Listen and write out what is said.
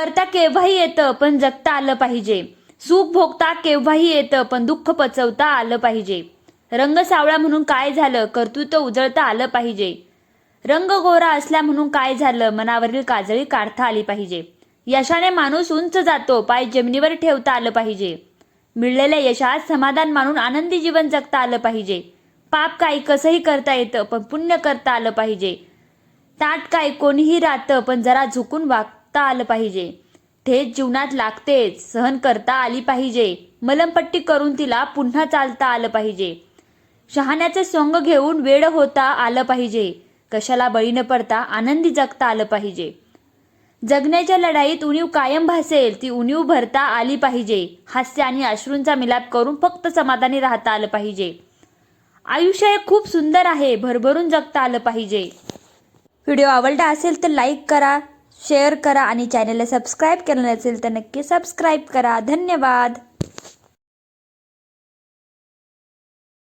मरता केव्हाही येतं पण जगता आलं पाहिजे. सुख भोगता केव्हाही येतं पण दुःख पचवता आलं पाहिजे. रंग सावळा म्हणून काय झालं कर्तृत्व उजळता आलं पाहिजे. रंग गोरा असल्या म्हणून काय झालं मनावरील काजळी काढता आली पाहिजे. यशाने माणूस उंच जातो पाय जमिनीवर ठेवता आलं पाहिजे. मिळलेल्या यशात समाधान मानून आनंदी जीवन जगता आलं पाहिजे. पाप काही कसंही करता येतं पण पुण्य करता आलं पाहिजे. ताट काय कोणीही राहतं पण जरा झुकून वागता आलं पाहिजे. ठेच जीवनात लागतेच सहन करता आली पाहिजे. मलमपट्टी करून तिला पुन्हा चालता आलं पाहिजे. शहाण्याचे सोंग घेऊन वेळ होता आलं पाहिजे. कशाला बळी न पडता आनंदी जगता आलं पाहिजे. जगण्याच्या लढाईत उणीव कायम भासेल ती उणीव भरता आली पाहिजे. हास्य आणि अश्रूंचा मिलाप करून फक्त समाधानी राहता आलं पाहिजे. आयुष्य हे खूप सुंदर आहे भरभरून जगता आलं पाहिजे. व्हिडिओ आवडला असेल तर लाईक करा शेअर करा आणि चॅनलला सबस्क्राईब केलं नसेल तर नक्की सबस्क्राईब करा. धन्यवाद.